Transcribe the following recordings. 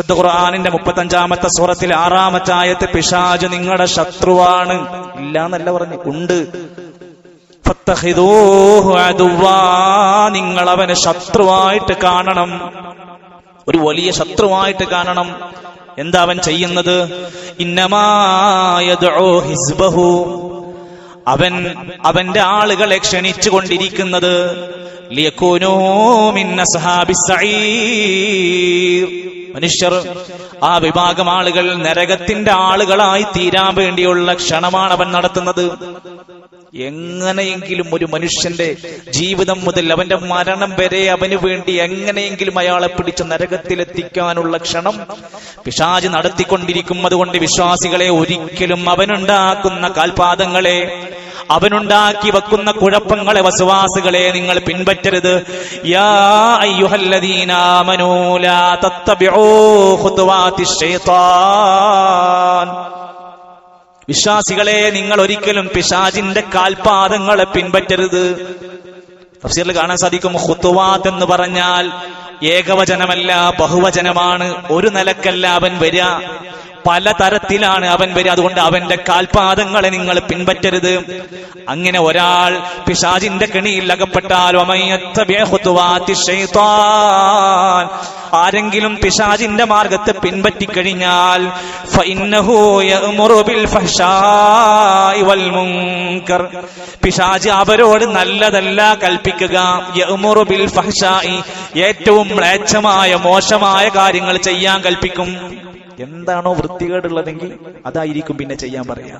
വിശുദ്ധ ഖുർആാനിന്റെ മുപ്പത്തഞ്ചാമത്തെ സൂറത്തിൽ ആറാമത്തെ ആയത്ത് പിശാജ് നിങ്ങളുടെ ശത്രുവാണ്. ഇല്ല എന്നല്ല പറഞ്ഞു ഉണ്ട്. നിങ്ങൾ അവനെ ശത്രുവായിട്ട് കാണണം. ഒരു വലിയ ശത്രുവായിട്ട് കാണണം. എന്താ അവൻ ചെയ്യുന്നത്? ഹിസ്ബഹു. അവൻ അവന്റെ ആളുകളെ ക്ഷണിച്ചു കൊണ്ടിരിക്കുന്നത് മനുഷ്യർ ആ വിഭാഗം ആളുകൾ നരകത്തിന്റെ ആളുകളായി തീരാൻ വേണ്ടിയുള്ള ക്ഷണമാണ് അവൻ നടത്തുന്നത്. എങ്ങനെയെങ്കിലും ഒരു മനുഷ്യന്റെ ജീവിതം മുതൽ അവന്റെ മരണം വരെ അവന് വേണ്ടി എങ്ങനെയെങ്കിലും അയാളെ പിടിച്ച് നരകത്തിലെത്തിക്കാനുള്ള ക്ഷണം പിശാജ് നടത്തിക്കൊണ്ടിരിക്കും. അതുകൊണ്ട് വിശ്വാസികളെ ഒരിക്കലും അവനുണ്ടാക്കുന്ന കാൽപാദങ്ങളെ അവനുണ്ടാക്കി വെക്കുന്ന കുഴപ്പങ്ങളെ വസുവാസുകളെ നിങ്ങൾ പിൻപറ്റരുത്. വിശ്വാസികളെ നിങ്ങൾ ഒരിക്കലും പിശാജിന്റെ കാൽപാദങ്ങളെ പിൻപറ്റരുത്. തഫ്സീറിൽ കാണാൻ സാധിക്കും ഹുത്തുവാത്ത് എന്ന് പറഞ്ഞാൽ ഏകവചനമല്ല ബഹുവചനമാണ്. ഒരു നിലക്കല്ല അവൻ വരിക. പല തരത്തിലാണ് അവൻ വരിക. അതുകൊണ്ട് അവന്റെ കാൽപാദങ്ങളെ നിങ്ങൾ പിൻപറ്റരുത്. അങ്ങനെ ഒരാൾ പിശാജിന്റെ കെണിയിൽ അകപ്പെട്ടാൽ ആരെങ്കിലും പിശാജിന്റെ മാർഗത്തെ പിൻപറ്റിക്കഴിഞ്ഞാൽ പിശാജ് അവരോട് നല്ലതല്ല കൽപ്പിക്കുക. ഏറ്റവും മ്ലേച്ഛമായ മോശമായ കാര്യങ്ങൾ ചെയ്യാൻ കൽപ്പിക്കും. എന്താണോ വൃത്തികേടുള്ളതെങ്കിൽ അതായിരിക്കും പിന്നെ ചെയ്യാൻ പറയാ.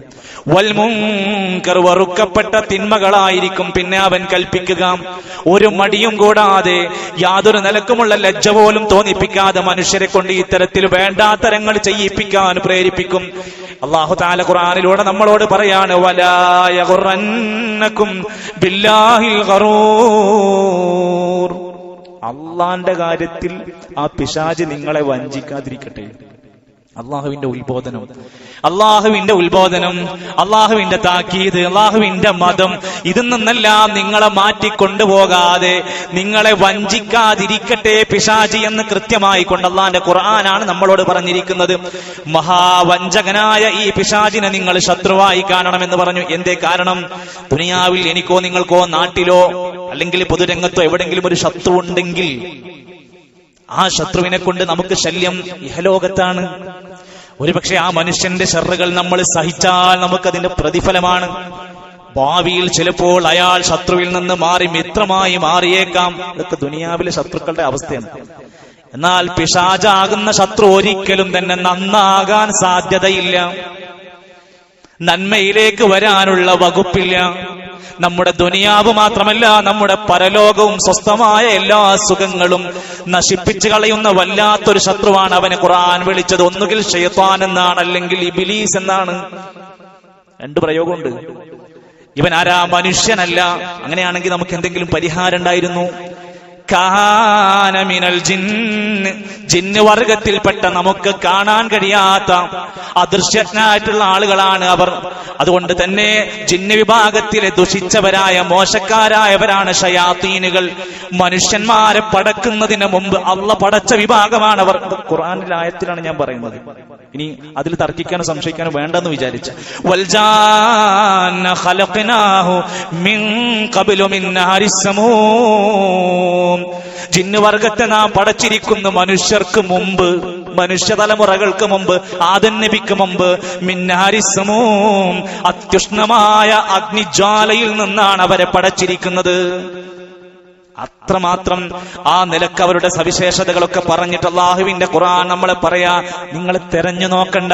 വൽമുങ്കർ വറുക്കപ്പെട്ട തിന്മകളായിരിക്കും പിന്നെ അവൻ കൽപ്പിക്കുക. ഒരു മടിയും കൂടാതെ യാതൊരു നിലക്കുമുള്ള ലജ്ജ പോലും തോന്നിപ്പിക്കാതെ മനുഷ്യരെ കൊണ്ട് ഇത്തരത്തിൽ വേണ്ടാത്തരങ്ങൾ ചെയ്യിപ്പിക്കാൻ പ്രേരിപ്പിക്കും. അള്ളാഹു താല ഖുറാനിലൂടെ നമ്മളോട് പറയാണ് വലായ ഖുറന്നക്കും ബില്ലാഹിൽ ഖറൂർ അള്ളാന്റെ കാര്യത്തിൽ ആ പിശാജ് നിങ്ങളെ വഞ്ചിക്കാതിരിക്കട്ടെ. അള്ളാഹുവിന്റെ ഉത്ബോധനം. അള്ളാഹുവിന്റെ ഉത്ബോധനം അള്ളാഹുവിന്റെ താക്കീത് അള്ളാഹുവിന്റെ മതം ഇതിൽ നിന്നെല്ലാം നിങ്ങളെ മാറ്റിക്കൊണ്ടുപോകാതെ നിങ്ങളെ വഞ്ചിക്കാതിരിക്കട്ടെ പിശാചി എന്ന് കൃത്യമായി കൊണ്ട് അള്ളാന്റെ ഖുർആനാണ് നമ്മളോട് പറഞ്ഞിരിക്കുന്നത്. മഹാവഞ്ചകനായ ഈ പിശാചിനെ നിങ്ങൾ ശത്രുവായി കാണണമെന്ന് പറഞ്ഞു. എന്തേ കാരണം? ദുനിയാവിൽ എനിക്കോ നിങ്ങൾക്കോ നാട്ടിലോ അല്ലെങ്കിൽ പൊതുരംഗത്തോ എവിടെങ്കിലും ഒരു ശത്രു ഉണ്ടെങ്കിൽ ആ ശത്രുവിനെ കൊണ്ട് നമുക്ക് ശല്യം ഇഹലോകത്താണ്. ഒരുപക്ഷെ ആ മനുഷ്യന്റെ ഷെറുകൾ നമ്മൾ സഹിച്ചാൽ നമുക്കതിന്റെ പ്രതിഫലമാണ്. ഭാവിയിൽ ചിലപ്പോൾ അയാൾ ശത്രുവിൽ നിന്ന് മാറി മിത്രമായി മാറിയേക്കാം. ഇതൊക്കെ ദുനിയാവിലെ ശത്രുക്കളുടെ അവസ്ഥയാണ്. എന്നാൽ പിശാചാകുന്ന ശത്രു ഒരിക്കലും തന്നെ നന്നാകാൻ സാധ്യതയില്ല. നന്മയിലേക്ക് വരാനുള്ള വകുപ്പില്ല. നമ്മുടെ ദുനിയാവ് മാത്രമല്ല നമ്മുടെ പരലോകവും സ്വസ്ഥമായ എല്ലാ സുഖങ്ങളും നശിപ്പിച്ചു കളയുന്ന വല്ലാത്തൊരു ശത്രുവാണ് അവനെ ഖുർആൻ വിളിച്ചത്. ഒന്നുകിൽ ഷെയ്ത്താൻ എന്നാണ് അല്ലെങ്കിൽ ഇബിലീസ് എന്നാണ്. രണ്ട് പ്രയോഗമുണ്ട്. ഇവൻ ആരാ? മനുഷ്യനല്ല. അങ്ങനെയാണെങ്കിൽ നമുക്ക് എന്തെങ്കിലും പരിഹാരം ഉണ്ടായിരുന്നു? കാനമിനൽ ജിന്ന് ജിന്ന് വർഗത്തിൽപ്പെട്ട നമുക്ക് കാണാൻ കഴിയാത്ത അദൃശ്യജ്ഞായിട്ടുള്ള ആളുകളാണ് അവർ. അതുകൊണ്ട് തന്നെ ജിന്ന് വിഭാഗത്തിലെ ദുഷിച്ചവരായ മോശക്കാരായവരാണ് ഷയാത്തീനുകൾ മനുഷ്യന്മാരെ പടക്കുന്നതിന് മുമ്പ് അള്ള പടച്ച വിഭാഗമാണ് അവർ ഖുറാനിലായത്തിലാണ് ഞാൻ പറയുന്നത്. ഇനി അതിൽ തർക്കിക്കാനോ സംശയിക്കാനോ വേണ്ടെന്ന് വിചാരിച്ച. ജിന്നുവർഗത്തെ നാം പടച്ചിരിക്കുന്നു മനുഷ്യർക്ക് മുമ്പ് മനുഷ്യ തലമുറകൾക്ക് മുമ്പ് ആദൻ നബിക്ക് മുമ്പ്. മിന്നാരിസമൂം അത്യുഷ്ണമായ അഗ്നിജ്വാലയിൽ നിന്നാണ് അവരെ പടച്ചിരിക്കുന്നത്. അത്രമാത്രം ആ നിലയ്ക്ക് അവരുടെ സവിശേഷതകളൊക്കെ പറഞ്ഞിട്ട് അള്ളാഹുവിന്റെ ഖുറാൻ നമ്മളെ പറയാ നിങ്ങൾ തെരഞ്ഞു നോക്കണ്ട.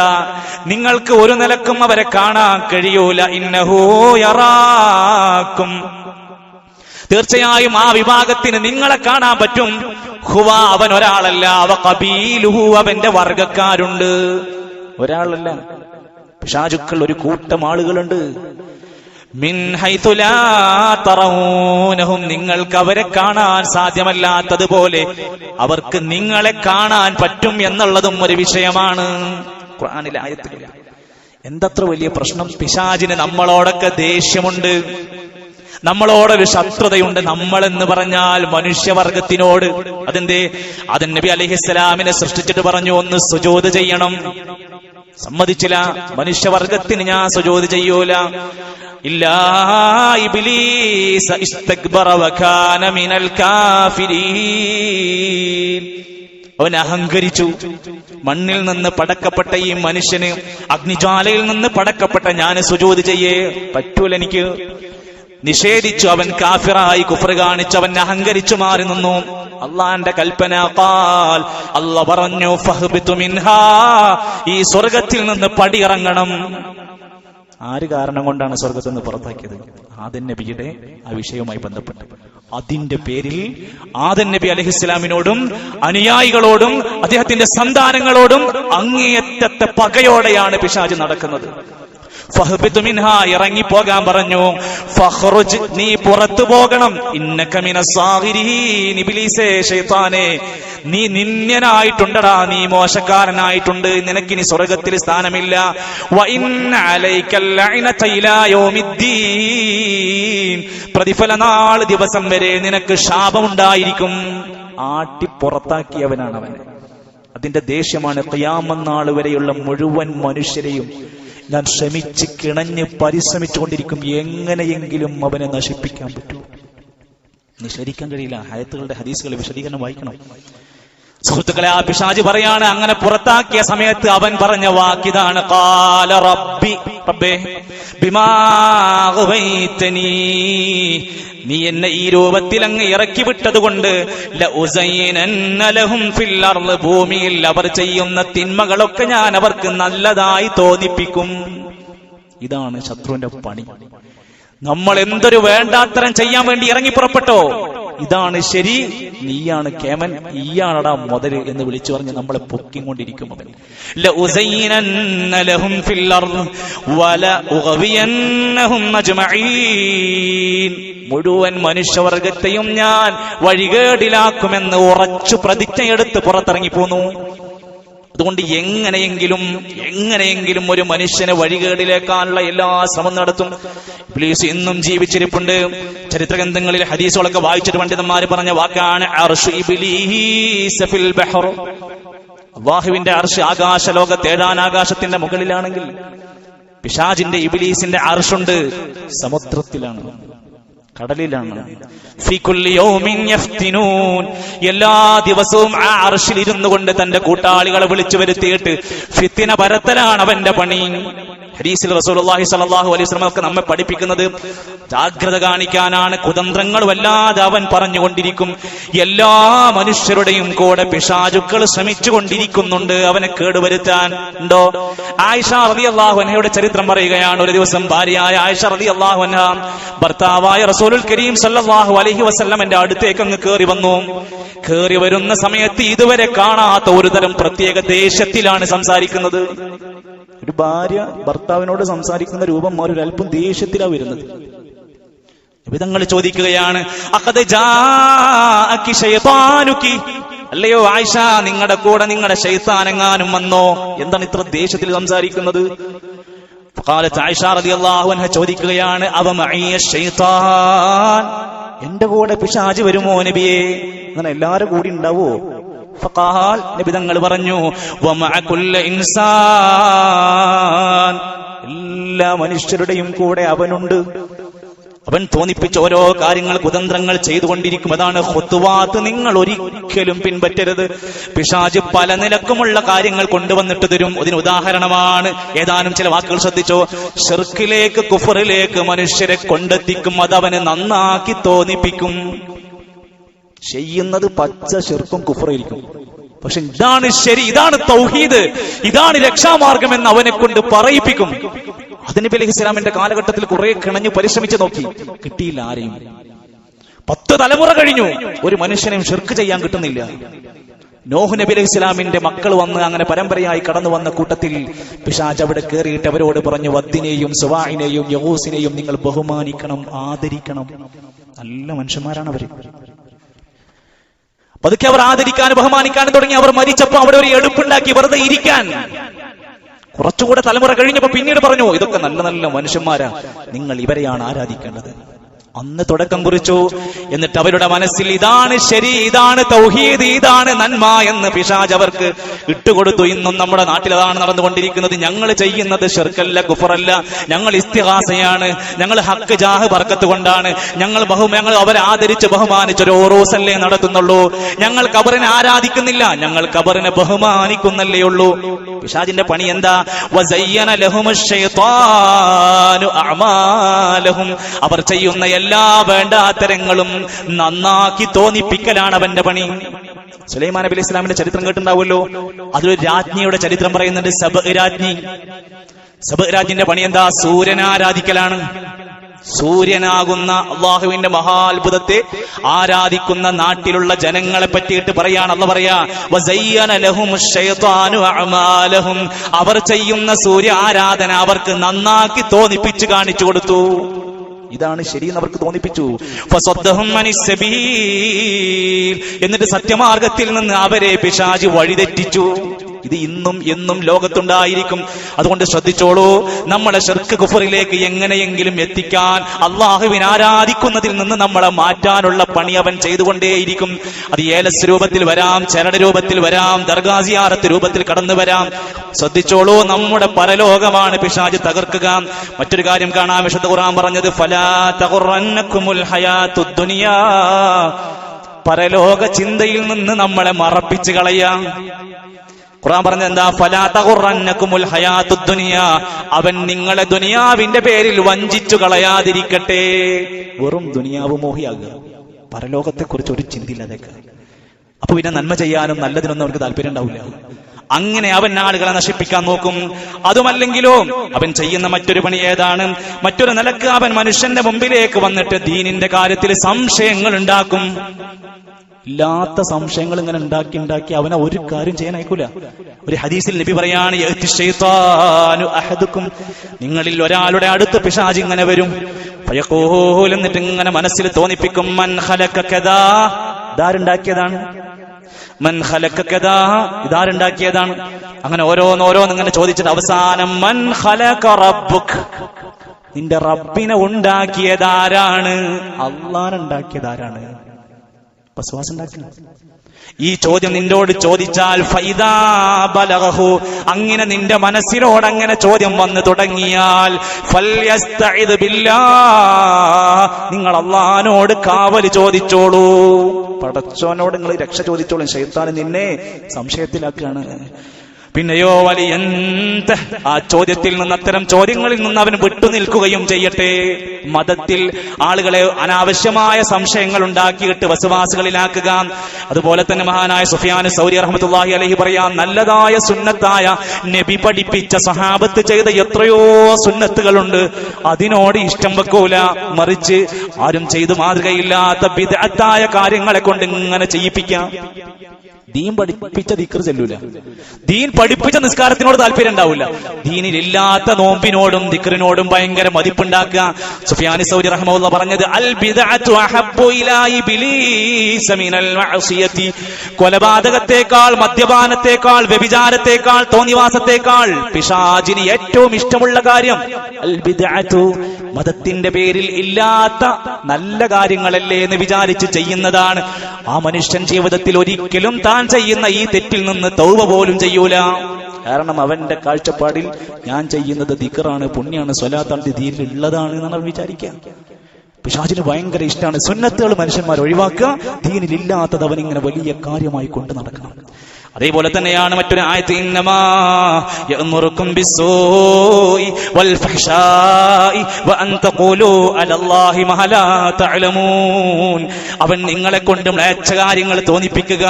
നിങ്ങൾക്ക് ഒരു നിലക്കും അവരെ കാണാൻ കഴിയൂല. ഇന്നഹൂയറാക്കും തീർച്ചയായും ആ വിഭാഗത്തിന് നിങ്ങളെ കാണാൻ പറ്റും. ഹുവ അവൻ ഒരാളല്ല. അവ കബീലുഹു അവന്റെ വർഗക്കാരുണ്ട് ഒരാളല്ല. പിശാചുക്കൾ ഒരു കൂട്ടം ആളുകളുണ്ട്. നിങ്ങൾക്ക് അവരെ കാണാൻ സാധ്യമല്ലാത്തതുപോലെ അവർക്ക് നിങ്ങളെ കാണാൻ പറ്റും എന്നുള്ളതും ഒരു വിഷയമാണ്. എന്തത്ര വലിയ പ്രശ്നം? പിശാചിന് നമ്മളോടൊക്കെ ദേഷ്യമുണ്ട്. നമ്മളോടൊരു ശത്രുതയുണ്ട് നമ്മളെന്ന് പറഞ്ഞാൽ മനുഷ്യവർഗത്തിനോട്. അതിന്റെ അതൻ നബി അലഹിസ്സലാമിനെ സൃഷ്ടിച്ചിട്ട് പറഞ്ഞു ഒന്ന് സുജോത് ചെയ്യണം. സമ്മതിച്ചില്ല. മനുഷ്യവർഗത്തിന് ഞാൻ സുജോതി ചെയ്യൂല. ഇല്ലാ ഇസ്തക്ബറ വകാന മിനൽ കാഫിരീൻ. അവൻ അഹങ്കരിച്ചു. മണ്ണിൽ നിന്ന് പടക്കപ്പെട്ട ഈ മനുഷ്യന് അഗ്നിജ്വാലയിൽ നിന്ന് പടക്കപ്പെട്ട ഞാൻ സുജോതി ചെയ്യേ പറ്റൂല എനിക്ക്. നിഷേധിച്ചു അവൻ കാഫിറായി കുഫർ കാണിച്ചു അവൻ അഹങ്കരിച്ചു മാറി നിന്നു. അള്ളാന്റെ കൽപ്പന കാൽ അല്ല പറഞ്ഞു ഈ സ്വർഗത്തിൽ നിന്ന് പടിയിറങ്ങണം. ആര് കാരണം കൊണ്ടാണ് സ്വർഗത്തിൽ നിന്ന് പുറത്താക്കിയത്? ആദൻ നബിയുടെ ആ വിഷയവുമായി ബന്ധപ്പെട്ട്. അതിന്റെ പേരിൽ ആദൻ നബി അലഹിസ്ലാമിനോടും അനുയായികളോടും അദ്ദേഹത്തിന്റെ സന്താനങ്ങളോടും അങ്ങേയറ്റത്തെ പകയോടെയാണ് പിശാജ് നടക്കുന്നത്. മിൻഹ ഇറങ്ങി പോകാൻ പറഞ്ഞു. ഫഹ്റുജ് നീ പുറത്തു പോകണം. ഇന്നക മിനസ്സാഗിരീൻ ഇബ്ലീസേ ശൈത്താനേ. നീ നിന്യനായിട്ടുണ്ടടാ നീ മോശക്കാരനായിട്ടുണ്ട്. നിനക്കിനി സ്വർഗത്തിൽ സ്ഥാനമില്ല. പ്രതിഫല നാല് ദിവസം വരെ നിനക്ക് ശാപമുണ്ടായിരിക്കും. ആട്ടി പുറത്താക്കിയവനാണ് അവൻ അതിന്റെ ദേഷ്യമാണ് ഖിയാമന്നാൾ വരെയുള്ള മുഴുവൻ മനുഷ്യരെയും ഞാൻ ശ്രമിച്ച് കിണഞ്ഞ് പരിശ്രമിച്ചുകൊണ്ടിരിക്കും. എങ്ങനെയെങ്കിലും അവനെ നശിപ്പിക്കാൻ പറ്റൂ. നിഷേധിക്കാൻ കഴിയില്ല. ഹയത്തുകളുടെ ഹദീസുകൾ വിശദീകരണം വായിക്കണം. സുഹൃത്തുക്കളെ ആ പിശാജ് പറയാണ് അങ്ങനെ പുറത്താക്കിയ സമയത്ത് അവൻ പറഞ്ഞ വാക്കിതാണ് കാല റബ്ബി റബ്ബേ ബിമാ അഗ്വൈതനീ. നീ എന്നെ ഈ രൂപത്തിൽ അങ്ങ് ഇറക്കി വിട്ടത് കൊണ്ട് ഭൂമിയിൽ അവർ ചെയ്യുന്ന തിന്മകളൊക്കെ ഞാൻ അവർക്ക് നല്ലതായി തോന്നിപ്പിക്കും ഇതാണ് ശത്രുവിന്റെ പണി നമ്മൾ എന്തൊരു വേണ്ടാത്തരം ചെയ്യാൻ വേണ്ടി ഇറങ്ങി പുറപ്പെട്ടോ ഇതാണ് ശരി നീയാണ് കേമൻ ഈയാണടാ മുതൽ എന്ന് വിളിച്ചു പറഞ്ഞ് നമ്മളെ പൊക്കിക്കൊണ്ടിരിക്കും അവൻ മുഴുവൻ മനുഷ്യവർഗത്തെയും ഞാൻ വഴികേടിലാക്കുമെന്ന് ഉറച്ചു പ്രതിജ്ഞയെടുത്ത് പുറത്തിറങ്ങി പോന്നു അതുകൊണ്ട് എങ്ങനെയെങ്കിലും എങ്ങനെയെങ്കിലും ഒരു മനുഷ്യനെ വഴികേടിലേക്കാനുള്ള എല്ലാ ശ്രമം നടത്തും. ഇബ്ലീസ് ഇന്നും ജീവിച്ചിരിപ്പുണ്ട്. ചരിത്രഗ്രന്ഥങ്ങളിൽ ഹദീസുകളൊക്കെ വായിച്ചിട്ട് പണ്ഡിതന്മാര് പറഞ്ഞ വാക്കാണ് വാഹുവിന്റെ അർഷ് ആകാശ ലോകത്ത് ഏഴാൻ ആകാശത്തിന്റെ മുകളിലാണെങ്കിൽ പിശാജിന്റെ ഇബിലീസിന്റെ അർഷുണ്ട്. സമുദ്രത്തിലാണ്. കടലിലാണ്. എല്ലാ ദിവസവും ആ അർഷിൽ ഇരുന്നു കൊണ്ട് തന്റെ കൂട്ടാളികളെ വിളിച്ചു വരുത്തിയിട്ട് ഫിത്തിന പരത്തലാണ് അവന്റെ പണി. ഹദീസിൽ റസൂലുള്ളാഹി സലാഹു അലൈഹി വസല്ലം ഒക്കെ നമ്മെ പഠിപ്പിക്കുന്നത് ജാഗ്രത കാണിക്കാനാണ്. കുതന്ത്രങ്ങൾ വല്ലാതെ അവൻ പറഞ്ഞുകൊണ്ടിരിക്കും. എല്ലാ മനുഷ്യരുടെയും കൂടെ പിശാചുക്കൾ ശ്രമിച്ചു കൊണ്ടിരിക്കുന്നുണ്ട് അവനെ കേടുവരുത്താൻ ഉണ്ടോ? ആയിഷ റളിയല്ലാഹു അൻഹയുടെ ചരിത്രം പറയുകയാണ്. ഒരു ദിവസം ഭാര്യയായ ആയിഷ റളിയല്ലാഹു അൻഹ ഭർത്താവായ റസൂലുൽ കരീം സല്ലല്ലാഹു അലൈഹി എന്റെ അടുത്തേക്ക് അങ്ങ് കയറി വന്നു. കയറി വരുന്ന സമയത്ത് ഇതുവരെ കാണാത്ത ഒരു തരം പ്രത്യേക ദേശത്തിലാണ് സംസാരിക്കുന്നത്. ഒരു ഭാര്യ ഭർത്താവിനോട് സംസാരിക്കുന്ന രൂപം മാറി ഒരു അല്പം ദേഷ്യത്തിലാ വരുന്നത്. വിധങ്ങൾ ചോദിക്കുകയാണ് അല്ലയോ ആയിഷ നിങ്ങളുടെ കൂടെ നിങ്ങളുടെ ശൈത്താനെങ്ങാനും വന്നോ? എന്താണ് ഇത്ര ദേഷ്യത്തിൽ സംസാരിക്കുന്നത്? ചോദിക്കുകയാണ് എന്റെ കൂടെ പിശാച് വരുമോ നബിയെ? അങ്ങനെ എല്ലാരും കൂടി ഉണ്ടാവോ ഫഖാൽ നബി തങ്ങൾ പറഞ്ഞു ഇൻസാൻ. എല്ലാ മനുഷ്യരുടെയും കൂടെ അവനുണ്ട്. അവൻ തോന്നിപ്പിച്ച ഓരോ കാര്യങ്ങൾ കുതന്ത്രങ്ങൾ ചെയ്തുകൊണ്ടിരിക്കും. അതാണ് ഹൊത്തുവാത്ത് നിങ്ങൾ ഒരിക്കലും പിൻപറ്റരുത്. പിശാജ് പല നിലക്കുമുള്ള കാര്യങ്ങൾ കൊണ്ടുവന്നിട്ട് തരും. അതിന് ഉദാഹരണമാണ് ഏതാനും ചില വാക്കുകൾ ശ്രദ്ധിച്ചോ. ഷെർക്കിലേക്ക് കുഫറിലേക്ക് മനുഷ്യരെ കൊണ്ടെത്തിക്കും. അത് നന്നാക്കി തോന്നിപ്പിക്കും. ചെയ്യുന്നത് പച്ച ശിർക്കും കുഫറായിരിക്കും പക്ഷെ ഇതാണ് ശരി ഇതാണ് തൗഹീദ് ഇതാണ് രക്ഷാമാർഗം എന്ന് അവനെ കൊണ്ട് പറയിപ്പിക്കും. അതിന് അലൈഹി ഇസ്ലാമിന്റെ കാലഘട്ടത്തിൽ കുറെ കിണഞ്ഞു പരിശ്രമിച്ചു നോക്കി. കിട്ടിയില്ല ആരെയും. പത്ത് തലമുറ കഴിഞ്ഞു ഒരു മനുഷ്യനെയും ഷിർക്ക് ചെയ്യാൻ കിട്ടുന്നില്ല. നോഹ് നബി അലൈഹി ഇസ്ലാമിന്റെ മക്കൾ വന്ന് അങ്ങനെ പരമ്പരയായി കടന്നു വന്ന കൂട്ടത്തിൽ പിശാജ് അവിടെ കയറിയിട്ട് അവരോട് പറഞ്ഞു വദ്ദിനെയും സുവാഹിനെയും യഹൂസിനെയും നിങ്ങൾ ബഹുമാനിക്കണം ആദരിക്കണം. നല്ല മനുഷ്യന്മാരാണ് അവർ. പതുക്കെ അവർ ആദരിക്കാൻ ബഹുമാനിക്കാനും തുടങ്ങി. അവർ മരിച്ചപ്പോ അവിടെ ഒരു എടുപ്പുണ്ടാക്കി വെറുതെ ഇരിക്കാൻ. കുറച്ചുകൂടെ തലമുറ കഴിഞ്ഞപ്പോ പിന്നീട് പറഞ്ഞു ഇതൊക്കെ നല്ല നല്ല മനുഷ്യന്മാരാ. നിങ്ങൾ ഇവരെയാണ് ആരാധിക്കേണ്ടത്? അന്ന് തുടക്കം കുറിച്ചു. എന്നിട്ട് അവരുടെ മനസ്സിൽ ഇതാണ് ശരി ഇതാണ് തൗഹീദ് ഇതാണ് നന്മ എന്ന് പിശാജ് അവർക്ക് ഇട്ടുകൊടുത്തു. ഇന്നും നമ്മുടെ നാട്ടിൽ അതാണ് നടന്നുകൊണ്ടിരിക്കുന്നത്. ഞങ്ങൾ ചെയ്യുന്നത് ഷെർക്കല്ല കുഫറല്ല. ഞങ്ങൾ ഇസ്തിഹാസയാണ്. ഞങ്ങൾ ഹക്ക് ജാഹ് പറക്കത്ത് കൊണ്ടാണ്. ഞങ്ങൾ ബഹു ഞങ്ങൾ അവരെ ആദരിച്ച് ബഹുമാനിച്ച് ഒരു ഓറോസല്ലേ നടത്തുന്നുള്ളൂ. ഞങ്ങൾ കബറിനെ ആരാധിക്കുന്നില്ല. ഞങ്ങൾ കബറിനെ ബഹുമാനിക്കുന്നല്ലേ ഉള്ളൂ. പിശാജിന്റെ പണി എന്താ? അവർ ചെയ്യുന്ന എല്ലാ വേണ്ടാത്തരങ്ങളും നന്നാക്കി തോന്നിപ്പിക്കലാണ് അവന്റെ പണി. സുലൈമാൻ നബി ഇസ്ലാമിന്റെ ചരിത്രം കേട്ടിട്ടുണ്ടാവുമല്ലോ. അതൊരു രാജ്ഞിയുടെ ചരിത്രം പറയുന്നുണ്ട് സബ് രാജ്ഞി. സബ് രാജ്ഞിന്റെ പണി എന്താ? സൂര്യനാരാധിക്കലാണ്. സൂര്യനാകുന്ന അള്ളാഹുവിന്റെ മഹാത്ഭുതത്തെ ആരാധിക്കുന്ന നാട്ടിലുള്ള ജനങ്ങളെ പറ്റിയിട്ട് പറയാണ് അല്ല പറയാ അവർ ചെയ്യുന്ന സൂര്യ ആരാധന അവർക്ക് നന്നാക്കി തോന്നിപ്പിച്ചു കാണിച്ചു കൊടുത്തു. ഇതാണ് ശരിയെന്ന് അവർക്ക് തോന്നിപ്പിച്ചു. എന്നിട്ട് സത്യമാർഗത്തിൽ നിന്ന് അവരെ പിശാജി വഴിതെറ്റിച്ചു ഇത് ഇന്നും എന്നും ലോകത്തുണ്ടായിരിക്കും. അതുകൊണ്ട് ശ്രദ്ധിച്ചോളൂ നമ്മളെ ഷെർക്ക് കുഫറിലേക്ക് എങ്ങനെയെങ്കിലും എത്തിക്കാൻ അള്ളാഹുവിനെ ആരാധിക്കുന്നതിൽ നിന്ന് നമ്മളെ മാറ്റാനുള്ള പണി അവൻ ചെയ്തുകൊണ്ടേയിരിക്കും. അത് ഏലസ് രൂപത്തിൽ വരാം ചരട് രൂപത്തിൽ വരാം ദർഗാസിയാറത്ത് രൂപത്തിൽ കടന്നു വരാം. ശ്രദ്ധിച്ചോളൂ നമ്മുടെ പരലോകമാണ് പിശാജ് തകർക്കുക. മറ്റൊരു കാര്യം കാണാം വിശുദ്ധ ഖുറാൻ പറഞ്ഞത് ഫലാ പരലോക ചിന്തയിൽ നിന്ന് നമ്മളെ മറപ്പിച്ചു കളയാം. ഖുർആൻ പറഞ്ഞത് എന്താ? ഫലാ തഖുറന്നകുമുൽ ഹയാത്തുദ് ദുനിയാ. അവൻ നിങ്ങളെ ദുനിയാവിന്റെ പേരിൽ വഞ്ചിച്ചു കളയാതിരിക്കട്ടെ. വെറും ദുനിയാവ് മോഹിയാകുക. പരലോകത്തെക്കുറിച്ച് ഒരു ചിന്തയില്ലാതേക്ക് അപ്പൊ പിന്നെ നന്മ ചെയ്യാനും നല്ലതിനൊന്നും അവർക്ക് താല്പര്യം ഉണ്ടാവില്ല. അങ്ങനെ അവൻ ആളുകളെ നശിപ്പിക്കാൻ നോക്കും. അതുമല്ലെങ്കിലോ അവൻ ചെയ്യുന്ന മറ്റൊരു പണി ഏതാണ്? മറ്റൊരു നിലയ്ക്ക് അവൻ മനുഷ്യന്റെ മുമ്പിലേക്ക് വന്നിട്ട് ദീനിന്റെ കാര്യത്തിൽ സംശയങ്ങൾ ഉണ്ടാക്കും. ഇല്ലാത്ത സംശയങ്ങൾ ഇങ്ങനെ ഉണ്ടാക്കി ഉണ്ടാക്കി അവനെ ഒരു കാര്യം ചെയ്യാൻ അയക്കൂല. ഒരു ഹദീസിൽ നബി പറയാണ് "യഅ്തി ശൈത്താനു അഹദുക്കും. നിങ്ങളിൽ ഒരാളുടെ അടുത്ത് പിശാച് ഇങ്ങനെ വരും. എന്നിട്ട് ഇങ്ങനെ മനസ്സിൽ തോന്നിപ്പിക്കും ഇതാരുണ്ടാക്കിയതാണ്? മൻ ഇതാരുണ്ടാക്കിയതാണ്? അങ്ങനെ ഓരോന്നോരോന്ന് ഇങ്ങനെ ചോദിച്ചിട്ട് അവസാനം മൻ റബ്ബുക്. നിന്റെ റബ്ബിനെ ഉണ്ടാക്കിയതാരാണ് അള്ളാനുണ്ടാക്കിയതാരാണ് അപ്പൊ ശ്വാസം ഉണ്ടാക്കണം ഈ ചോദ്യം നിന്നോട് ചോദിച്ചാൽ ഫൈദാ ബലഗഹു. അങ്ങനെ നിന്റെ മനസ്സിനോട് അങ്ങനെ ചോദ്യം വന്നു തുടങ്ങിയാൽ നിങ്ങൾ അള്ളഹാനോട് കാവൽ ചോദിച്ചോളൂ. പടച്ചോനോട് നിങ്ങൾ രക്ഷ ചോദിച്ചോളൂ. ശൈത്താൻ നിന്നെ സംശയത്തിലാക്കുകയാണ്. പിന്നെയോ വലിയ ആ ചോദ്യത്തിൽ നിന്ന് അത്തരം ചോദ്യങ്ങളിൽ നിന്ന് അവൻ വിട്ടുനിൽക്കുകയും ചെയ്യട്ടെ. മതത്തിൽ ആളുകളെ അനാവശ്യമായ സംശയങ്ങൾ ഉണ്ടാക്കിയിട്ട് വസുവാസികളിലാക്കുക. അതുപോലെ തന്നെ മഹാനായ സുഫിയാൻ സൗരി റഹ്മത്തുള്ളാഹി അലഹി പറയാ നല്ലതായ സുന്നത്തായ നബി പഠിപ്പിച്ച സഹാബത്ത് ചെയ്ത എത്രയോ സുന്നത്തുകളുണ്ട്. അതിനോട് ഇഷ്ടം വെക്കൂല. മറിച്ച് ആരും ചെയ്തു മാതൃകയില്ലാത്ത വിദഗ്ധായ കാര്യങ്ങളെ കൊണ്ട് ഇങ്ങനെ ചെയ്യിപ്പിക്കാം. ദീൻ പഠിപ്പിച്ച ദിക്കർ ചെല്ലൂല. ദീൻ പഠിപ്പിച്ച നിസ്കാരത്തിനോട് താല്പര്യം ഉണ്ടാവില്ല ദീനിലില്ലാത്ത നോമ്പിനോടും ദിക്കറിനോടും ഭയങ്കര മതിപ്പുണ്ടാക്കുക. സുഫിയാനി സൗദി റഹ്മുള്ള പറഞ്ഞത് അൽ കൊലപാതകത്തെക്കാൾ മദ്യപാനത്തെക്കാൾ വ്യഭിചാരത്തെക്കാൾ തോന്നിവാസത്തെക്കാൾ പിശാജിന് ഏറ്റവും ഇഷ്ടമുള്ള കാര്യം അൽ മതത്തിന്റെ പേരിൽ ഇല്ലാത്ത നല്ല കാര്യങ്ങളല്ലേ എന്ന് വിചാരിച്ച് ചെയ്യുന്നതാണ്. ആ മനുഷ്യൻ ജീവിതത്തിൽ ഒരിക്കലും താൻ ചെയ്യുന്ന ഈ തെറ്റിൽ നിന്ന് തൗവ പോലും ചെയ്യൂല. കാരണം അവന്റെ കാഴ്ചപ്പാടിൽ ഞാൻ ചെയ്യുന്നത് ദിക്കറാണ് പുണ്യാണ് സ്വലാത്താണ് ദീനിൽ ഉള്ളതാണ് എന്നാണ് വിചാരിക്കുക. പിശാചിന് ഭയങ്കര ഇഷ്ടമാണ് സുന്നത്തുകൾ മനുഷ്യന്മാർ ഒഴിവാക്കുക ദീനിലില്ലാത്തത് ഇങ്ങനെ വലിയ കാര്യമായി കൊണ്ട് നടക്കണം. അതേപോലെ തന്നെയാണ് മറ്റൊരു ആയത്ത് അവൻ നിങ്ങളെ കൊണ്ട് മ്ലേച്ഛ കാര്യങ്ങൾ തോന്നിപ്പിക്കുക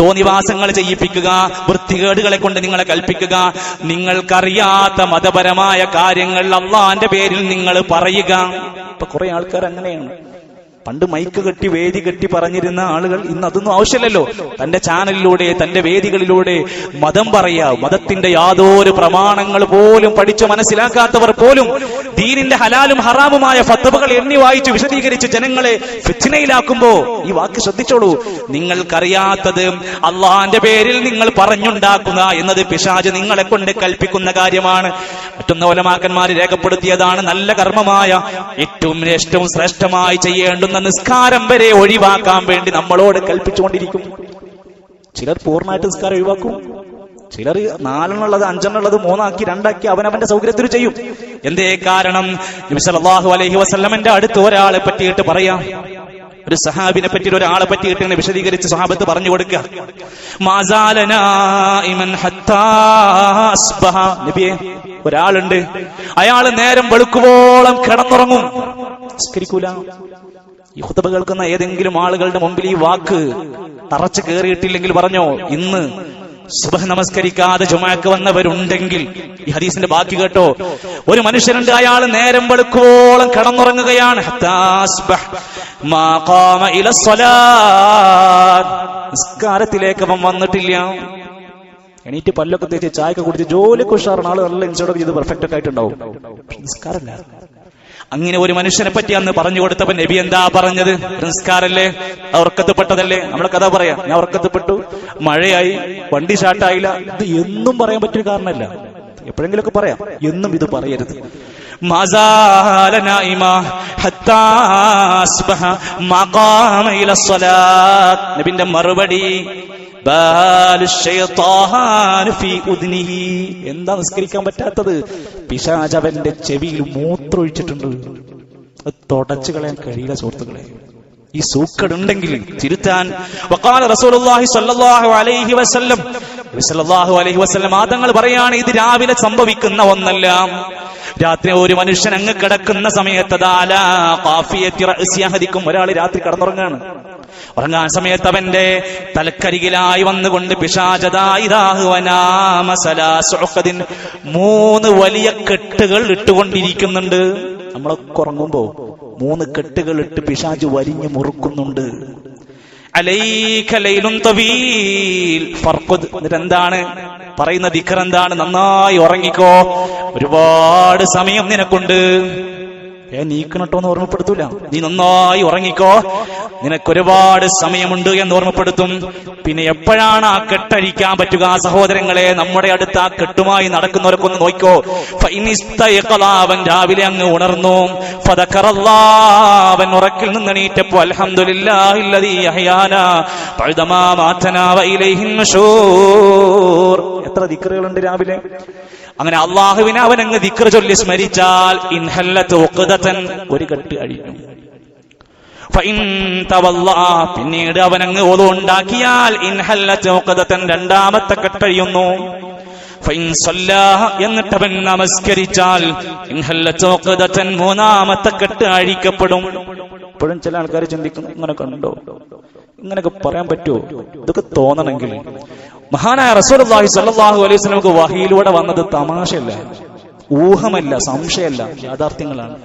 തോന്നിവാസങ്ങൾ ചെയ്യിപ്പിക്കുക വൃത്തികേടുകളെ കൊണ്ട് നിങ്ങളെ കൽപ്പിക്കുക. നിങ്ങൾക്കറിയാത്ത മതപരമായ കാര്യങ്ങൾ അള്ളാന്റെ പേരിൽ നിങ്ങൾ പറയുക. ഇപ്പൊ കുറെ ആൾക്കാർ അങ്ങനെയാണ്. പണ്ട് മൈക്ക് കെട്ടി വേദി കെട്ടി പറഞ്ഞിരുന്ന ആളുകൾ ഇന്ന് അതൊന്നും ആവശ്യമില്ലല്ലോ. തന്റെ ചാനലിലൂടെ തന്റെ വേദികളിലൂടെ മതം പറയാ മതത്തിന്റെ യാതൊരു പ്രമാണങ്ങൾ പോലും പഠിച്ചു മനസ്സിലാക്കാത്തവർ പോലും ദീനിന്റെ ഹലാലും ഹറാമുമായ ഫത്തബുകൾ എണ്ണി വായിച്ച് വിശദീകരിച്ച് ജനങ്ങളെ ഫിത്തിനയിലാക്കുമ്പോ ഈ വാക്ക് ശ്രദ്ധിച്ചോളൂ. നിങ്ങൾക്കറിയാത്തത് അള്ളാന്റെ പേരിൽ നിങ്ങൾ പറഞ്ഞുണ്ടാക്കുക എന്നത് പിശാജ് നിങ്ങളെ കൊണ്ട് കൽപ്പിക്കുന്ന കാര്യമാണ്. മറ്റൊന്ന് ഓലമാക്കന്മാർ രേഖപ്പെടുത്തിയതാണ് നല്ല കർമ്മമായ ഏറ്റവും ഏറ്റവും ശ്രേഷ്ഠമായി ചെയ്യേണ്ടുന്ന നിസ്കാരം വരെ ഒഴിവാക്കാൻ വേണ്ടി നമ്മളോട് കൽപ്പിച്ചുകൊണ്ടിരിക്കും. ചിലർ പൂർണമായിട്ട് നിസ്കാരം ഒഴിവാക്കും. ചിലർ നാലെണ്ണുള്ളത് അഞ്ചെണ്ണുള്ളത് മൂന്നാക്കി രണ്ടാക്കി അവനവന്റെ സൗകര്യത്തിൽ ചെയ്യും. എന്തേ കാരണം? അലൈഹി വസല്ലമന്റെ അടുത്ത് ഒരാളെ പറ്റിയിട്ട് പറയാം. ഒരു സഹാബിനെ പറ്റി ഒരാളെ പറ്റിയിട്ട് ഇങ്ങനെ വിശദീകരിച്ച് സഹാബത്ത് പറഞ്ഞു കൊടുക്കുക. ഒരാളുണ്ട്. അയാൾ നേരം വെളുക്കുവോളം കിടന്നുറങ്ങും. നിസ്കരിക്കൂല. ഈ ഹുതബ കേൾക്കുന്ന ഏതെങ്കിലും ആളുകളുടെ മുമ്പിൽ ഈ വാക്ക് തറച്ചു കയറിയിട്ടില്ലെങ്കിൽ പറഞ്ഞോ ഇന്ന് സുബഹ് നമസ്കരിക്കാതെ ചുമക്ക് വന്നവരുണ്ടെങ്കിൽ ഈ ഹദീസിന്റെ ബാക്കി കേട്ടോ ഒരു മനുഷ്യനുണ്ട് അയാൾ നേരം വെളുക്കുവോളം കിടന്നുറങ്ങുകയാണ്. നിസ്കാരത്തിലേക്ക് അവൻ വന്നിട്ടില്ല. എണീറ്റ് പല്ലൊക്കെ തേച്ച് ചായക്കെ കുടിച്ച് ജോലിക്ക് ഉഷാറാണ്. ആൾ നല്ല ഇൻസ്റ്റോടെ ചെയ്ത് പെർഫെക്റ്റ് ഒക്കെ ആയിട്ടുണ്ടാവും. നിസ്കാരമില്ല. അങ്ങനെ ഒരു മനുഷ്യനെ പറ്റി അന്ന് പറഞ്ഞു കൊടുത്തപ്പോ നബി എന്താ പറഞ്ഞത്? നിസ്കാരല്ലേ ഉറക്കത്തിൽപ്പെട്ടതല്ലേ? നമ്മളെ കഥ പറയാം. ഞാൻ ഉറക്കത്തിൽപ്പെട്ടു. മഴയായി. വണ്ടി ഷാട്ടായില്ല ഇത് എന്നും പറയാൻ പറ്റിയ കാരണമല്ല. എപ്പോഴെങ്കിലുമൊക്കെ പറയാം. എന്നും ഇത് പറയരുത്. നബിന്റെ മറുപടി എന്താ നിസ്കരിക്കാൻ പറ്റാത്തത്? പിശാചവന്റെ ചെവിയിൽ മൂത്രൊഴിച്ചിട്ടുണ്ട് അത് തുടച്ചു കളയാൻ കഴിയില്ല സുഹൃത്തുക്കളെ. ഈ സൂക്കടുണ്ടെങ്കിൽ തിരുത്താൻ ആദങ്ങൾ പറയാണ് ഇത് രാവിലെ സംഭവിക്കുന്ന ഒന്നല്ല. രാത്രി ഒരു മനുഷ്യൻ അങ്ങ് കിടക്കുന്ന സമയത്ത് അഹദിക്കും. ഒരാൾ രാത്രി കടന്നുറങ്ങാണ്. ഉറങ്ങാൻ സമയത്ത് അവന്റെ തലക്കരികിലായി വന്നുകൊണ്ട് പിശാചതായിരാഹുവനാമസലാസുഖദിൻ മൂന്ന് വലിയ കെട്ടുകൾ ഇട്ടുകൊണ്ടിരിക്കുന്നുണ്ട്. നമ്മളൊക്കെ ഉറങ്ങുമ്പോ മൂന്ന് കെട്ടുകൾ ഇട്ട് പിശാജ് വരിഞ്ഞു മുറുക്കുന്നുണ്ട്. എന്താണ് പറയുന്ന ദിക്കർ എന്താണ് നന്നായി ഉറങ്ങിക്കോ. ഒരുപാട് സമയം നിനക്കുണ്ട്. ഏ നീക്കണട്ടോ എന്ന് ഓർമ്മപ്പെടുത്തൂല. നീ നന്നായി ഉറങ്ങിക്കോ. നിനക്കൊരുപാട് സമയമുണ്ട് എന്ന് ഓർമ്മപ്പെടുത്തും. പിന്നെ എപ്പോഴാണ് ആ കെട്ടഴിക്കാൻ പറ്റുക? ആ സഹോദരങ്ങളെ നമ്മുടെ അടുത്ത് ആ കെട്ടുമായി നടക്കുന്നവരൊക്കെ ഒന്ന് നോക്കോ അവൻ രാവിലെ അങ്ങ് ഉണർന്നു. അവൻ ഉറക്കിൽ നിന്ന് എണീറ്റപ്പോ അലഹമില്ലാ എത്ര ദിക്റുകളുണ്ട് രാവിലെ? അങ്ങനെ അള്ളാഹുവിനെ അവൻ അങ്ങ് ദിക്ര ചൊല്ലി സ്മരിച്ചാൽ ഇൻഹല്ലത്ത് ഉഖ്ദതൻ ഒരു കെട്ട് കഴിഞ്ഞു. പിന്നീട് പിന്നീട് അവനങ്ങ് ഒതു ഉണ്ടാക്കിയാൽ ഇൻഹല്ലത്ത് ഉഖ്ദതൻ രണ്ടാമത്തെ കെട്ടഴിയുന്നു എന്നിട്ട് അവൻ നമസ്കരിച്ചാൽ ഇൻഹല്ലത്ത് ഉഖ്ദതൻ മൂന്നാമത്തെ കെട്ട് അഴിക്കപ്പെടും. ഇപ്പോഴും ചില ആൾക്കാർ ചിന്തിക്കുന്നു ഇങ്ങനെ കണ്ടോ? ഇങ്ങനെയൊക്കെ പറയാൻ പറ്റുമോ? ഇതൊക്കെ തോന്നണമെങ്കിൽ മഹാനായ റസൂലുള്ളാഹി സ്വല്ലല്ലാഹു അലൈഹി സ്വലമുക്ക് വഹിയിലൂടെ വന്നത് തമാശയല്ല. ഊഹമല്ല സംശയമല്ല യാഥാർത്ഥ്യങ്ങളാണ്.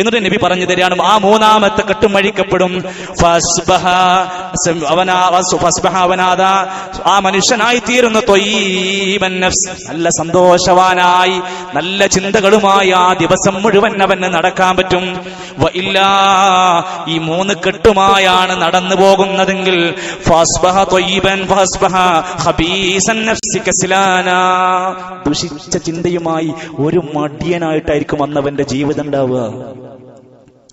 എന്നിട്ട് നബി പറഞ്ഞു തരികയാണ് ആ മൂന്നാമത്തെ കെട്ടും അഴിക്കപ്പെടും ആ മനുഷ്യനായി തീരുന്ന നല്ല സന്തോഷവാനായി നല്ല ചിന്തകളുമായി ആ ദിവസം മുഴുവൻ അവന് നടക്കാൻ പറ്റും. ഈ മൂന്ന് കെട്ടുമായാണ് നടന്നു പോകുന്നതെങ്കിൽ ദുഷിച്ച ചിന്തയുമായി ഒരു മടിയനായിട്ടായിരിക്കും അന്നവന്റെ ജീവിതം ഉണ്ടാവുക.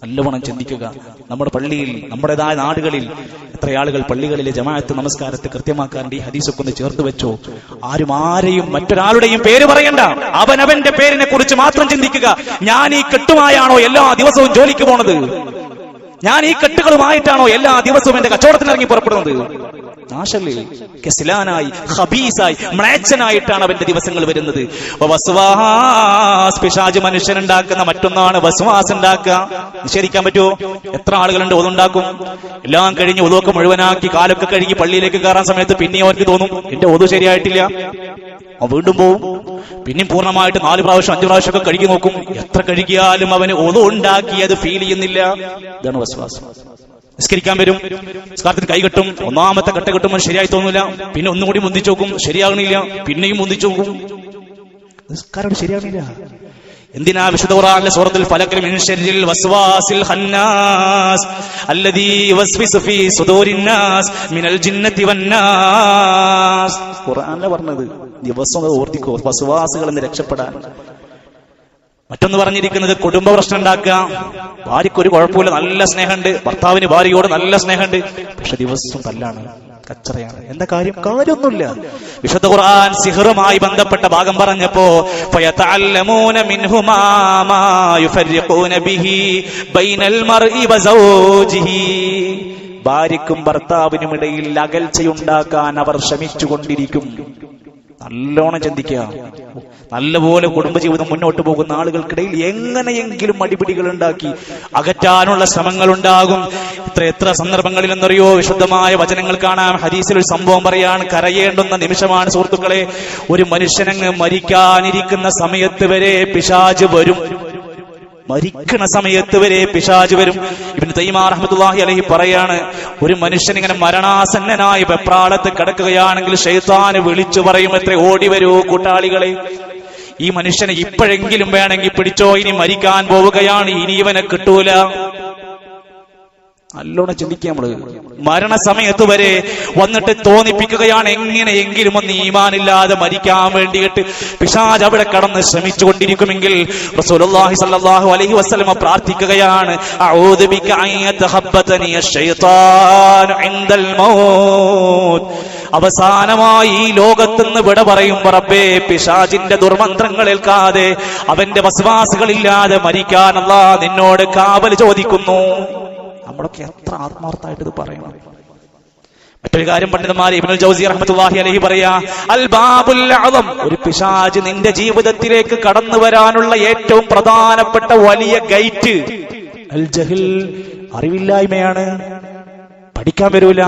നല്ലവണ്ണം ചിന്തിക്കുക. നമ്മുടെ പള്ളിയിൽ നമ്മുടേതായ നാടുകളിൽ എത്ര ആളുകൾ പള്ളികളിലെ ജമാഅത്ത് നമസ്കാരത്തെ കൃത്യമാക്കാറുണ്ട്. ഈ ഹദീസൊക്കെ ഒന്ന് ചേർത്ത് വെച്ചോ. ആരും ആരെയും മറ്റൊരാളുടെയും പേര് പറയണ്ട. അവനവന്റെ പേരിനെ കുറിച്ച് മാത്രം ചിന്തിക്കുക. ഞാൻ ഈ കെട്ടുമായാണോ എല്ലാ ദിവസവും ജോലിക്ക് പോണത്? ഞാൻ ഈ കെട്ടുകളുമായിട്ടാണോ എല്ലാ ദിവസവും എന്റെ കച്ചവടത്തിന് ഇറങ്ങി പുറപ്പെടുന്നത്? നാശല്ലേ? ഹബീസായി മ്ലേച്ഛനായിട്ടാണ് അവന്റെ ദിവസങ്ങൾ വരുന്നത്. വസ്വാസ് മനുഷ്യൻ ഉണ്ടാക്കുന്ന മറ്റൊന്നാണ് വസ്വാസ് ഉണ്ടാക്കുക. നിഷേധിക്കാൻ പറ്റുമോ? എത്ര ആളുകളുണ്ട് ഒതുണ്ടാക്കും എല്ലാം കഴിഞ്ഞ് ഒതുവൊക്കെ മുഴുവനാക്കി കാലൊക്കെ കഴുകി പള്ളിയിലേക്ക് കയറാൻ സമയത്ത് പിന്നെയും അവർക്ക് തോന്നും എന്റെ ഒതു ശരിയായിട്ടില്ല. അവൻ വീണ്ടും പോവും. പിന്നെയും പൂർണമായിട്ട് നാല് പ്രാവശ്യം അഞ്ചു പ്രാവശ്യം ഒക്കെ കഴുകി നോക്കും. എത്ര കഴുകിയാലും അവന് ഒതു ഉണ്ടാക്കി അത് ഫീൽ ചെയ്യുന്നില്ല. ഇതാണ് വിശ്വാസം. നിസ്കരിക്കാൻ വരും. നിസ്കാരത്തിന് കൈ കെട്ടും. ഒന്നാമത്തെ കട്ട കെട്ടുമ്പോൾ ശരിയായി തോന്നില്ല പിന്നെ ഒന്നുകൂടി മുന്തിച്ചു നോക്കും. ശരിയാകണില്ല. പിന്നെയും മുന്തിച്ചു നോക്കും. നിസ്കാരം ശരിയാകണില്ല. എന്തിനാ വിശുദ്ധ ഖുർആനിലെ സൂറത്തുൽ ഫലക്കിൽ മിൻ ശർരിൽ വസ്വാസിൽ ഖന്നാസ്? അല്ലദീ യുവസ്വിസു ഫീ സുദൂരിൻ നാസ് മിനൽ ജിന്നതി വന്നാസ് ഖുർആനിലെ പറഞ്ഞത് ദിവസം ഓർത്തിക്കോ വസ്വാസുകളെ രക്ഷപ്പെടാൻ. മറ്റൊന്ന് പറഞ്ഞിരിക്കുന്നത് കുടുംബ പ്രശ്നം ഉണ്ടാക്കുക. ഭാര്യയ്ക്ക് ഒരു കുഴപ്പമില്ല നല്ല സ്നേഹമുണ്ട്. ഭർത്താവിന് ഭാര്യയോട് നല്ല സ്നേഹമുണ്ട്. പക്ഷെ ദിവസം തല്ലാണ് കച്ചറയാണ്. എന്താ കാര്യം? കാര്യമൊന്നുമില്ല. വിശുദ്ധ ഖുർആൻ സിഹറുമായി ബന്ധപ്പെട്ട ഭാഗം പറഞ്ഞപ്പോ ഭാര്യക്കും ഭർത്താവിനും ഇടയിൽ അകൽച്ചയുണ്ടാക്കാൻ അവർ ശ്രമിച്ചുകൊണ്ടിരിക്കും. നല്ലോണം ചിന്തിക്കുക. നല്ലപോലെ കുടുംബജീവിതം മുന്നോട്ട് പോകുന്ന ആളുകൾക്കിടയിൽ എങ്ങനെയെങ്കിലും അടിപിടികൾ ഉണ്ടാക്കി അകറ്റാനുള്ള ശ്രമങ്ങൾ ഉണ്ടാകും ഇത്ര എത്ര സന്ദർഭങ്ങളിൽ എന്നറിയോ? വിശുദ്ധമായ വചനങ്ങൾ കാണാം. ഹരീസിൽ ഒരു സംഭവം പറയാണ്. കരയേണ്ടുന്ന നിമിഷമാണ് സുഹൃത്തുക്കളെ ഒരു മനുഷ്യനങ്ങ് മരിക്കാനിരിക്കുന്ന സമയത്ത് വരെ പിശാജ് വരും. മരിക്കണ സമയത്ത് വരെ പിശാജ് വരും. ഇവന് തൈമാർ അഹമ്മദുല്ലാഹി അലഹി പറയാണ് ഒരു മനുഷ്യൻ ഇങ്ങനെ മരണാസന്നനായി വെപ്രാളത്ത് കിടക്കുകയാണെങ്കിൽ ഷെയ്ത്താന് വിളിച്ചു പറയും എത്ര ഓടി വരൂ കൂട്ടാളികളെ. ഈ മനുഷ്യനെ ഇപ്പോഴെങ്കിലും വേണമെങ്കിൽ പിടിച്ചോ ഇനി മരിക്കാൻ പോവുകയാണ് ഇനി ഇവനെ കിട്ടൂല. നല്ലോണം ചിന്തിക്കുക നമ്മൾ. മരണസമയത്ത് വരെ വന്നിട്ട് തോന്നിപ്പിക്കുകയാണ് എങ്ങനെയെങ്കിലും ഒന്ന് ഈമാനില്ലാതെ മരിക്കാൻ വേണ്ടിയിട്ട്. പിശാജ് അവിടെ കടന്ന് ശ്രമിച്ചുകൊണ്ടിരിക്കുമെങ്കിൽ റസൂലുള്ളാഹി സ്വല്ലല്ലാഹു അലൈഹി പ്രാർത്ഥിക്കുകയാണ് അഊദു ബിക ഇൻദൽ മൗത്ത്. അവസാനമായി ഈ ലോകത്തുനിന്ന് വിട പറയും റബ്ബേ പിശാജിന്റെ ദുർമന്ത്രങ്ങൾ ഏൽക്കാതെ അവന്റെ വസ്വാസുകളില്ലാതെ മരിക്കാൻ അല്ലാ നിന്നോട് കാവൽ ചോദിക്കുന്നു. നമ്മളൊക്കെ എത്ര ആത്മാർത്ഥമായിട്ട് ഇത് പറയണം മറ്റൊരു കാര്യം പണ്ഡിതന്മാർ ഇബ്നുൽ ജൗസി റഹ്മത്തുള്ളാഹി അലൈഹി പറയാ അൽ ബാബുൽ ഒരു പിശാജ് നിന്റെ ജീവിതത്തിലേക്ക് കടന്നു വരാനുള്ള ഏറ്റവും പ്രധാനപ്പെട്ട വലിയ ഗൈറ്റ് അൽ ജഹിൽ അറിവില്ലായ്മയാണ്. പഠിക്കാൻ വരൂല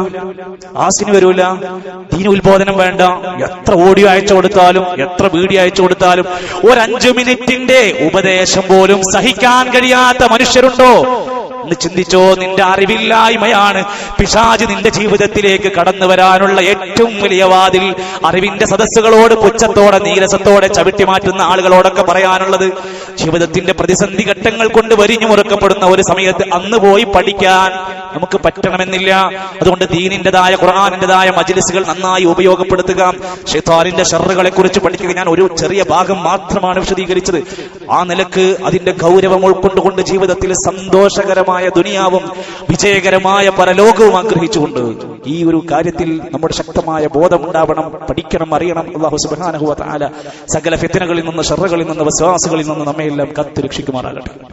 ആസിന് വരൂല ദീന ഉത്ബോധനം വേണ്ട. എത്ര ഓഡിയോ അയച്ചു കൊടുത്താലും എത്ര വീഡിയോ അയച്ചു കൊടുത്താലും ഒരു മിനിറ്റിന്റെ ഉപദേശം പോലും സഹിക്കാൻ കഴിയാത്ത മനുഷ്യരുണ്ടോ? ഒന്ന് ചിന്തിച്ചോ? നിന്റെ അറിവില്ലായ്മയാണ് പിശാജ് നിന്റെ ജീവിതത്തിലേക്ക് കടന്നു വരാനുള്ള ഏറ്റവും വലിയ വാതിൽ. അറിവിന്റെ സദസ്സുകളോട് പുച്ഛത്തോടെ നീരസത്തോടെ ചവിട്ടി മാറ്റുന്ന ആളുകളോടൊക്കെ പറയാനുള്ളത് ജീവിതത്തിന്റെ പ്രതിസന്ധി ഘട്ടങ്ങൾ കൊണ്ട് വരിഞ്ഞു മുറുക്കപ്പെടുന്ന ഒരു സമയത്ത് അന്ന് പോയി പഠിക്കാൻ നമുക്ക് പറ്റണമെന്നില്ല. അതുകൊണ്ട് ദീനിന്റെതായ ഖുർആാനിന്റെതായ മജിലിസുകൾ നന്നായി ഉപയോഗപ്പെടുത്തുക. ഷെയ്ത്താനിന്റെ ഷറുകളെ കുറിച്ച് പഠിക്കുക. ഞാൻ ഒരു ചെറിയ ഭാഗം മാത്രമാണ് വിശദീകരിച്ചത്. ആ നിലയ്ക്ക് അതിന്റെ ഗൗരവം ഉൾക്കൊണ്ടുകൊണ്ട് ജീവിതത്തിൽ സന്തോഷകരമായ ദുനിയാവും വിജയകരമായ പരലോകവും ആഗ്രഹിച്ചുകൊണ്ട് ഈ ഒരു കാര്യത്തിൽ നമ്മുടെ ശക്തമായ ബോധം ഉണ്ടാവണം പഠിക്കണം അറിയണം. അള്ളാഹു സുബാനഹുവ താല സകല ഫിത്തനകളിൽ നിന്ന് ഷറുകളിൽ നിന്ന് വിശ്വാസുകളിൽ നിന്ന് നമ്മയെല്ലാം കത്ത് രക്ഷിക്കുമാറാകട്ടെ.